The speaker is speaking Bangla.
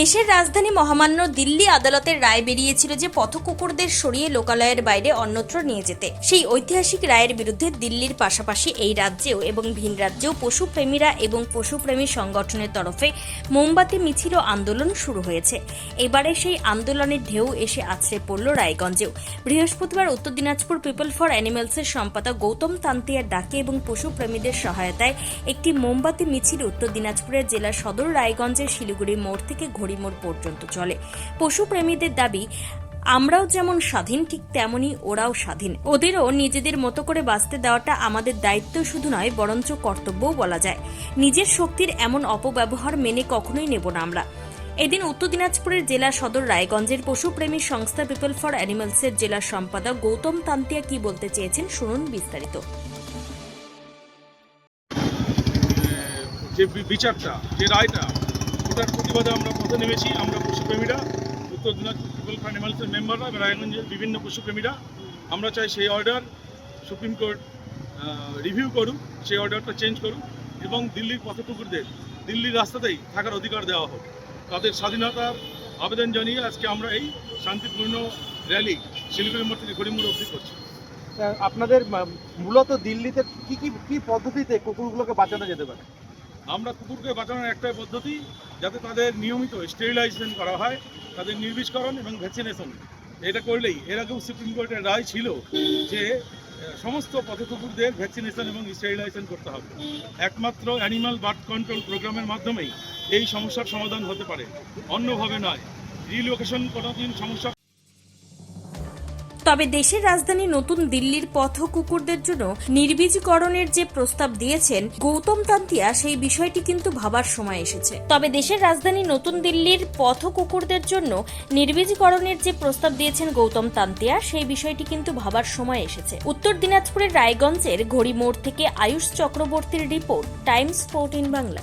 দেশের রাজধানী মহামান্য দিল্লি আদালতের রায় বেরিয়েছিল যে পথকুকুরদের সরিয়ে লোকালয়ের বাইরে অন্যত্র নিয়ে যেতে। সেই ঐতিহাসিক রায়ের বিরুদ্ধে দিল্লির পাশাপাশি এই রাজ্যেও এবং ভিন রাজ্যেও পশুপ্রেমীরা এবং পশুপ্রেমী সংগঠনের তরফে মোমবাতি, মিছিল আন্দোলন শুরু হয়েছে। এবারে সেই আন্দোলনের ঢেউ এসে আছড়ে পড়ল রায়গঞ্জেও। বৃহস্পতিবার উত্তর দিনাজপুর পিপল ফর অ্যানিমেলসের সম্পাদক গৌতম তান্তিয়ার ডাকে এবং পশুপ্রেমীদের সহায়তায় একটি মোমবাতি, মিছিল উত্তর দিনাজপুরের জেলার সদর রায়গঞ্জের শিলিগুড়ি মোড় থেকে ঘড়ি মোড় পর্যন্ত চলে। পশুপ্রেমীদের দাবি, আমরাও যেমন স্বাধীন, ঠিক তেমনই ওরাও স্বাধীন। ওদেরও নিজেদের মতো করে বাঁচতে দেওয়াটা আমাদের দায়িত্ব শুধু নয়, বরঞ্চ কর্তব্যও বলা যায়। নিজের শক্তির এমন অপব্যবহার মেনে কখনোই নেব না আমরা। এদিন উত্তর দিনাজপুরের জেলা সদর রায়গঞ্জের পশুপ্রেমী সংস্থা পিপল ফর অ্যানিমালসের জেলা সম্পাদক গৌতম তান্তিয়া কি বলতে চেয়েছেন শুনুন বিস্তারিত। যে বিচারটা, যে রায়টা ওটার প্রতিবাদে আমরা পথে নেমেছি। আমরা পশুপ্রেমীরা, উত্তর দিনাজপুর পিপল ফর অ্যানিমালসের মেম্বাররা এবং রায়গঞ্জের বিভিন্ন পশুপ্রেমীরা। আমরা চাই সেই অর্ডার সুপ্রিম কোর্ট রিভিউ করুক, সেই অর্ডারটা চেঞ্জ করুক এবং দিল্লির পথকুকুরদের, দিল্লির রাস্তাতেই থাকার অধিকার দেওয়া হোক। তাদের স্বাধীনতার আবেদন জানিয়ে আজকে আমরা এই শান্তিপূর্ণ র্যালি শিলিগুড়ি মোড় থেকে গরিমোড় অবধি করছি। আপনাদের মূলত দিল্লিতে কি কি কি পদ্ধতিতে কুকুরগুলোকে বাঁচানো যেতে পারে? আমরা কুকুরকে বাঁচানোর একটাই পদ্ধতি, যাতে তাদের নিয়মিত স্টেরিলাইজেশন করা হয়, তাদের নির্বিষকরণ এবং ভ্যাকসিনেশন এটা করলেই, এর আগেও সুপ্রিম কোর্টের রায় ছিল যে সমস্ত সমস্ত পথকুকুরদের ভ্যাকসিনেশন এবং স্টেরিলাইজেশন করতে হবে। একমাত্র অ্যানিমাল বার্থ কন্ট্রোল প্রোগ্রামের মাধ্যমেই এই সমস্যার সমাধান হতে পারে। অন্যভাবে নয় রিলোকেশন কোনোদিন সমস্যা তবে দেশের রাজধানী নতুন দিল্লির পথ কুকুরদের জন্য নির্বীজকরণের যে প্রস্তাব দিয়েছেন গৌতম তান্তিয়া, সেই বিষয়টি কিন্তু ভাবার সময় এসেছে। তবে দেশের রাজধানী নতুন দিল্লির পথ কুকুরদের জন্য নির্বীজকরণের যে প্রস্তাব দিয়েছেন গৌতম তান্তিয়া, সেই বিষয়টি কিন্তু ভাবার সময় এসেছে। উত্তর দিনাজপুরের রায়গঞ্জের ঘড়ি মোড় থেকে আয়ুষ চক্রবর্তীর রিপোর্ট, টাইমস ফোর্টিন বাংলা।